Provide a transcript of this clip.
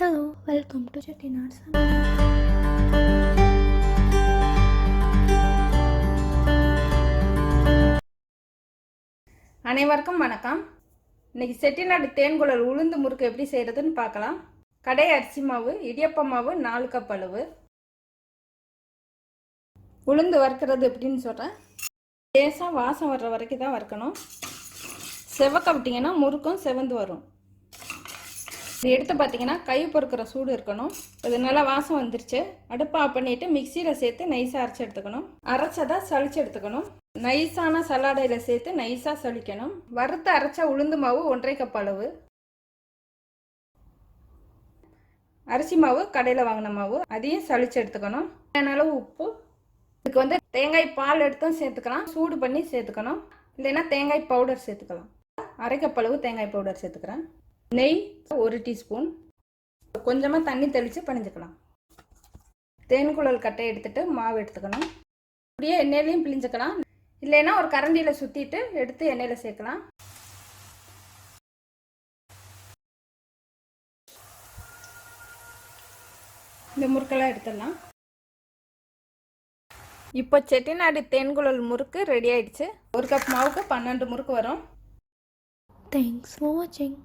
Hello welcome to Chettinad சமையல் அனைவருக்கும் வணக்கம். இன்னைக்கு செட்டிநாடு தேன்குழல் உளுந்து முறுக்கு எப்படி செய்கிறதுன்னு பார்க்கலாம். கடை அரிசி மாவு இடியப்ப மாவு நாலு கப் அளவு. உளுந்து வறுக்கிறது எப்படின்னு சொல்கிறேன் லேசாக வாசம் வர்ற வரைக்கும் தான் வறுக்கணும். செவக்க விட்டிங்கன்னா முறுக்கும் செவந்து வரும். இது எடுத்து பார்த்தீங்கன்னா கை பொறுக்கிற சூடு இருக்கணும். இது நல்லா வாசம் வந்துருச்சு. அடுப்பு ஆஃப் பண்ணிட்டு மிக்சியில் சேர்த்து நைஸாக அரைச்சி எடுத்துக்கணும். அரைச்சதை சளிச்சு எடுத்துக்கணும். நைஸான சலாடையில் சேர்த்து நைஸாக சலிக்கணும் வறுத்து அரைச்ச உளுந்து மாவு ஒன்றரை கப் அளவு. அரிசி மாவு கடையில் வாங்கின மாவு. அதையும் சளிச்சு எடுத்துக்கணும். அளவு உப்பு. இதுக்கு வந்து தேங்காய் பால் எடுத்தும் சேர்த்துக்கலாம். சூடு பண்ணி சேர்த்துக்கணும். இல்லைன்னா தேங்காய் பவுடர் சேர்த்துக்கலாம். அரைக்கப்பளவு தேங்காய் பவுடர் சேர்த்துக்கிறேன். நெய் ஒரு டீஸ்பூன். கொஞ்சமாக தண்ணி தெளித்து பணிஞ்சுக்கலாம் தேன்குழல் கட்டை எடுத்துகிட்டு மாவு எடுத்துக்கணும். அப்படியே எண்ணெயிலையும் பிழிஞ்சுக்கலாம். இல்லைன்னா ஒரு கரண்டியில் சுற்றிட்டு எடுத்து எண்ணெயில் சேர்க்கலாம். இந்த முறுக்கெல்லாம் எடுத்துடலாம். இப்போ செட்டிநாடு தேன்குழல் முறுக்கு ரெடி ஆயிடுச்சு. ஒரு கப் மாவுக்கு பன்னெண்டு முறுக்கு வரும். தேங்க்ஸ் ஃபார் வாட்சிங்